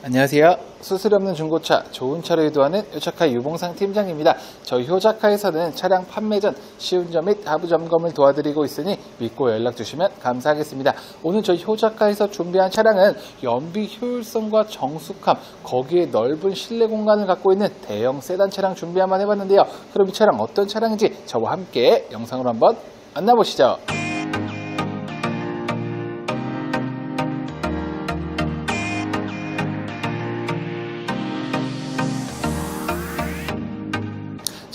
안녕하세요. 수수료 없는 중고차, 좋은 차로 유도하는 효자카 유봉상 팀장입니다. 저희 효자카에서는 차량 판매 전 시운전 및 하부 점검을 도와드리고 있으니 믿고 연락 주시면 감사하겠습니다. 오늘 저희 효자카에서 준비한 차량은 연비 효율성과 정숙함, 거기에 넓은 실내 공간을 갖고 있는 대형 세단 차량 준비 한번 해봤는데요. 그럼 이 차량 어떤 차량인지 저와 함께 영상으로 한번 만나보시죠.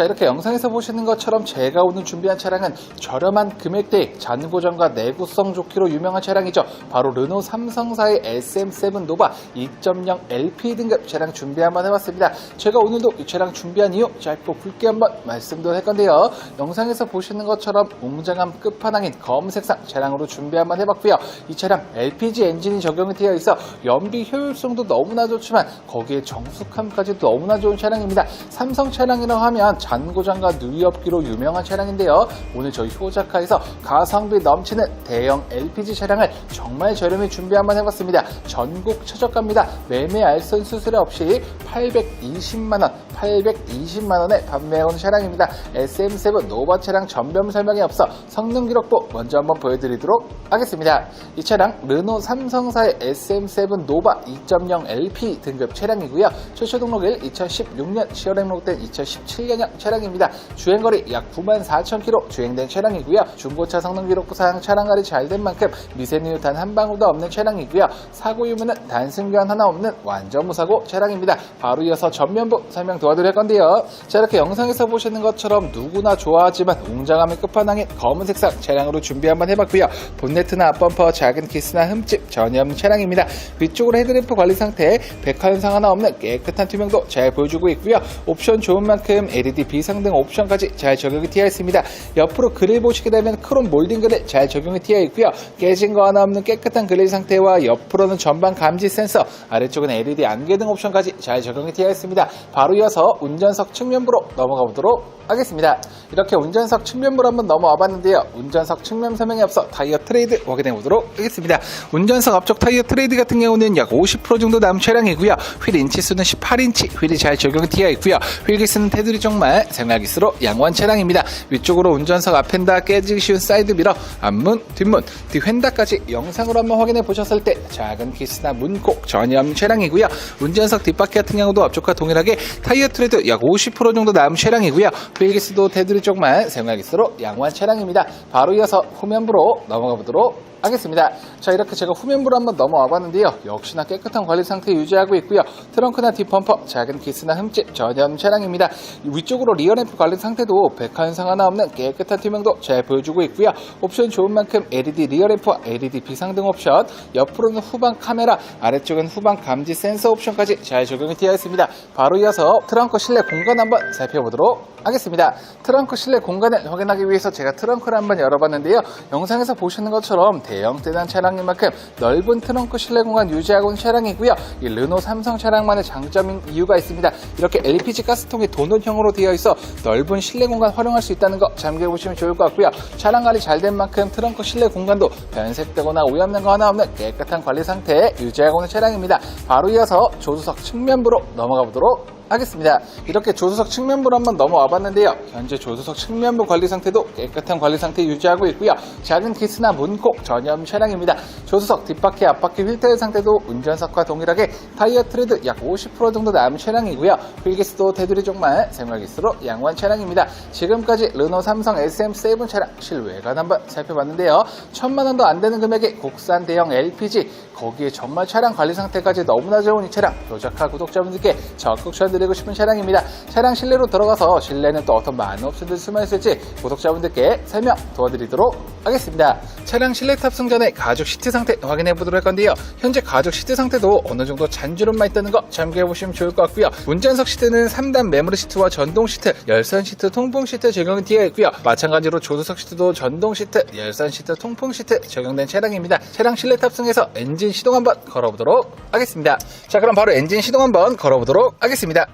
자 이렇게 영상에서 보시는 것처럼 제가 오늘 준비한 차량은 저렴한 금액대의 잔고정과 내구성 좋기로 유명한 차량이죠. 바로 르노 삼성사의 SM7 노바 2.0 LP 등급 차량 준비 한번 해봤습니다. 제가 오늘도 이 차량 준비한 이유 짧고 굵게 한번 말씀도 할 건데요. 영상에서 보시는 것처럼 웅장함 끝판왕인 검색상 차량으로 준비 한번 해봤고요. 이 차량 LPG 엔진이 적용이 되어 있어 연비 효율성도 너무나 좋지만 거기에 정숙함까지 너무나 좋은 차량입니다. 삼성 차량이라고 하면 잔고장과 누이 없기로 유명한 차량인데요. 오늘 저희 효자카에서 가성비 넘치는 대형 LPG 차량을 정말 저렴히 준비 한번 해봤습니다. 전국 최저가입니다. 매매 알선 수수료 없이 820만원, 820만원에 판매해온 차량입니다. SM7 노바 차량 전면 설명이 없어 성능 기록부 먼저 한번 보여드리도록 하겠습니다. 이 차량 르노 삼성사의 SM7 노바 2.0 LP 등급 차량이고요. 최초 등록일 2016년 10월에 등록된 2017년형 차량입니다. 주행거리 약 9만 4천 킬로 주행된 차량이고요. 중고차 성능 기록부상 차량 관리 잘 된 만큼 미세누유 단 한 방울도 없는 차량이고요. 사고 유무는 단순 교환 하나 없는 완전 무사고 차량입니다. 바로 이어서 전면부 설명 도와드릴 건데요. 자 이렇게 영상에서 보시는 것처럼 누구나 좋아하지만 웅장함의 끝판왕인 검은 색상 차량으로 준비 한번 해봤고요. 본네트나 앞범퍼 작은 키스나 흠집 전혀 없는 차량입니다. 위쪽으로 헤드램프 관리 상태 백화 현상 하나 없는 깨끗한 투명도 잘 보여주고 있고요. 옵션 좋은 만큼 LED 비상등 옵션까지 잘 적용이 되어 있습니다. 옆으로 그릴 보시게 되면 크롬 몰딩 그릴 잘 적용이 되어 있고요. 깨진 거 하나 없는 깨끗한 그릴 상태와 옆으로는 전방 감지 센서, 아래쪽은 LED 안개등 옵션까지 잘 적용이 되어 있습니다. 바로 이어서 운전석 측면부로 넘어가 보도록 하겠습니다. 이렇게 운전석 측면부로 한번 넘어와 봤는데요. 운전석 측면 설명에 앞서 타이어 트레이드 확인해 보도록 하겠습니다. 운전석 앞쪽 타이어 트레이드 같은 경우는 약 50% 정도 남은 차량이고요. 휠 인치 수는 18인치, 휠이 잘 적용이 되어 있고요. 휠 기스는 테두리 정말 생활 기스로 양호한 차량입니다. 위쪽으로 운전석 앞엔다 깨지기 쉬운 사이드 미러, 앞문, 뒷문, 뒤휀다까지 영상으로 한번 확인해 보셨을 때 작은 기스나 문콕 전혀 없는 차량이고요. 운전석 뒷바퀴 같은 경우도 앞쪽과 동일하게 타이어 트레이드 약 50% 정도 남은 차량이고요. 휠 기스도 테두리 쪽만 생활 기스로 양호한 차량입니다. 바로 이어서 후면부로 넘어가 보도록 하겠습니다. 자 이렇게 제가 후면부로 한번 넘어와 봤는데요. 역시나 깨끗한 관리 상태 유지하고 있고요. 트렁크나 뒷범퍼, 작은 기스나 흠집 전혀 없는 차량입니다. 위쪽으로 리어 램프 관리 상태도 백화 현상 하나 없는 깨끗한 투명도 잘 보여주고 있고요. 옵션 좋은 만큼 LED 리어 램프와 LED 비상등 옵션, 옆으로는 후방 카메라, 아래쪽은 후방 감지 센서 옵션까지 잘 적용이 되어 있습니다. 바로 이어서 트렁크 실내 공간 한번 살펴보도록 하겠습니다. 트렁크 실내 공간을 확인하기 위해서 제가 트렁크를 한번 열어봤는데요. 영상에서 보시는 것처럼 대형 세단 차량인 만큼 넓은 트렁크 실내 공간 유지하고 있는 차량이고요. 이 르노 삼성 차량만의 장점인 이유가 있습니다. 이렇게 LPG 가스통이 도넛형으로 되어 있어 넓은 실내 공간 활용할 수 있다는 거 참고해 보시면 좋을 것 같고요. 차량 관리 잘 된 만큼 트렁크 실내 공간도 변색되거나 오염된 거 하나 없는 깨끗한 관리 상태 유지하고 있는 차량입니다. 바로 이어서 조수석 측면부로 넘어가 보도록 하겠습니다. 이렇게 조수석 측면부로 한번 넘어와 봤는데요. 현재 조수석 측면부 관리 상태도 깨끗한 관리 상태 유지하고 있고요. 작은 키스나 문콕 전염 차량입니다. 조수석 뒷바퀴 앞바퀴 휠타일 상태도 운전석과 동일하게 타이어 트레드 약 50% 정도 남은 차량이고요. 휠기스도 테두리 쪽만 생활기스로 양호한 차량입니다. 지금까지 르노 삼성 SM7 차량 실외관 한번 살펴봤는데요. 천만 원도 안 되는 금액의 국산 대형 LPG 거기에 정말 차량 관리 상태까지 너무나 좋은 이 차량 도작카 구독자분들께 적극 추천드 리고 싶은 차량입니다. 차량 실내로 들어가서 실내는 또 어떤 많은 옵션들이 숨어 있을지 구독자분들께 설명 도와드리도록 하겠습니다. 차량 실내 탑승 전에 가죽 시트 상태 확인해 보도록 할 건데요. 현재 가죽 시트 상태도 어느 정도 잔주름만 있다는 거 참고해 보시면 좋을 것 같고요. 운전석 시트는 3단 메모리 시트와 전동 시트, 열선 시트, 통풍 시트 적용이 되어 있고요. 마찬가지로 조수석 시트도 전동 시트, 열선 시트, 통풍 시트 적용된 차량입니다. 차량 실내 탑승해서 엔진 시동 한번 걸어보도록 하겠습니다. 자, 그럼 바로 엔진 시동 한번 걸어보도록 하겠습니다.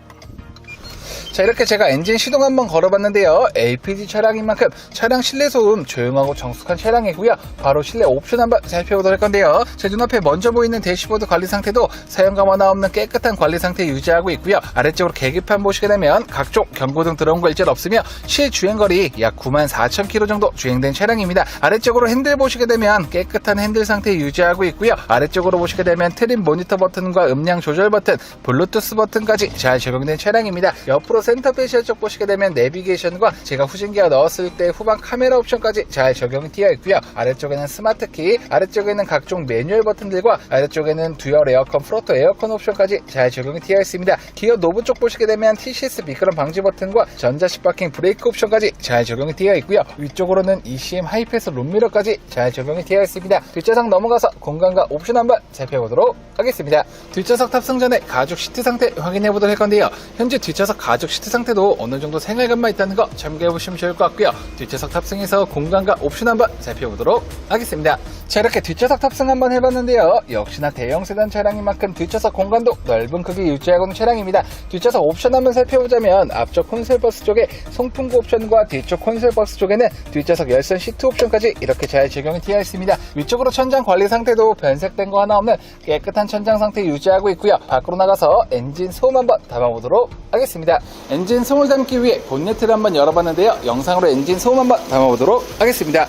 자 이렇게 제가 엔진 시동 한번 걸어봤는데요. LPG 차량인 만큼 차량 실내 소음 조용하고 정숙한 차량이고요. 바로 실내 옵션 한번 살펴보도록 할 건데요. 제 눈앞에 먼저 보이는 대시보드 관리 상태도 사용감 하나 없는 깨끗한 관리 상태 유지하고 있고요. 아래쪽으로 계기판 보시게 되면 각종 경고등 들어온 거 일절 없으며 실주행거리 약 9만 4천 킬로 정도 주행된 차량입니다. 아래쪽으로 핸들 보시게 되면 깨끗한 핸들 상태 유지하고 있고요. 아래쪽으로 보시게 되면 트림 모니터 버튼과 음량 조절 버튼 블루투스 버튼까지 잘 적용된 차량입니다. 옆으로 센터 페시아 쪽 보시게 되면 내비게이션과 제가 후진기어 넣었을 때 후방 카메라 옵션까지 잘 적용이 되어 있고요. 아래쪽에는 스마트키 아래쪽에는 각종 매뉴얼 버튼들과 아래쪽에는 듀얼 에어컨 프로토 에어컨 옵션까지 잘 적용이 되어 있습니다. 기어 노브 쪽 보시게 되면 TCS 미끄럼 방지 버튼과 전자식 파킹 브레이크 옵션까지 잘 적용이 되어 있고요. 위쪽으로는 ECM 하이패스 룸미러까지 잘 적용이 되어 있습니다. 뒷좌석 넘어가서 공간과 옵션 한번 살펴보도록 하겠습니다. 뒷좌석 탑승 전에 가죽 시트 상태 확인해 보도록 할 건데요. 현재 뒷좌석 가죽 시트 상태도 어느 정도 생활감만 있다는 거 참고해 보시면 좋을 것 같고요. 뒷좌석 탑승에서 공간과 옵션 한번 살펴보도록 하겠습니다. 자 이렇게 뒷좌석 탑승 한번 해봤는데요. 역시나 대형 세단 차량인 만큼 뒷좌석 공간도 넓은 크기 유지하고 있는 차량입니다. 뒷좌석 옵션 한번 살펴보자면 앞쪽 콘솔 버스 쪽에 송풍구 옵션과 뒤쪽 콘솔 버스 쪽에는 뒷좌석 열선 시트 옵션까지 이렇게 잘 적용이 되어 있습니다. 위쪽으로 천장 관리 상태도 변색된 거 하나 없는 깨끗한 천장 상태 유지하고 있고요. 밖으로 나가서 엔진 소음 한번 담아보도록 하겠습니다 엔진 소음을 담기 위해 본네트를 한번 열어봤는데요 영상으로 엔진 소음 한번 담아보도록 하겠습니다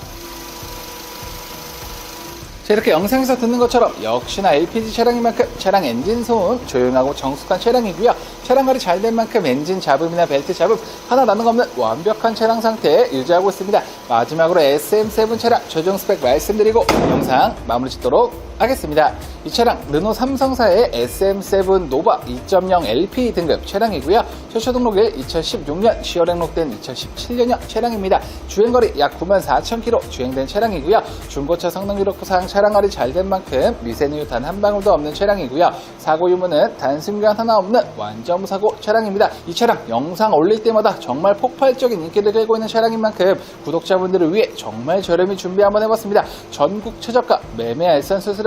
자, 이렇게 영상에서 듣는 것처럼 역시나 LPG 차량인 만큼 차량 엔진 소음 조용하고 정숙한 차량이고요. 차량 관리 잘 된 만큼 엔진 잡음이나 벨트 잡음 하나 나는 거 없는 완벽한 차량 상태 유지하고 있습니다. 마지막으로 SM7 차량 최종 스펙 말씀드리고 영상 마무리 짓도록 하겠습니다. 이 차량 르노 삼성사의 SM7 노바 2.0 LP 등급 차량이고요. 최초 등록일 2016년 10월에 등록된 2017년형 차량입니다. 주행거리 약 9만 4천 킬로 주행된 차량이고요. 중고차 성능 기록부상 차량 관리 잘 된 만큼 미세누유 단 한 방울도 없는 차량이고요. 사고 유무는 단순 교환 하나 없는 완전 무사고 차량입니다. 이 차량 영상 올릴 때마다 정말 폭발적인 인기를 끌고 있는 차량인 만큼 구독자분들을 위해 정말 저렴히 준비 한번 해봤습니다. 전국 최저가 매매 알선 수수료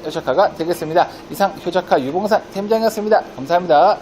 효자카가 되겠습니다. 이상 효자카 유봉산 팀장이었습니다. 감사합니다.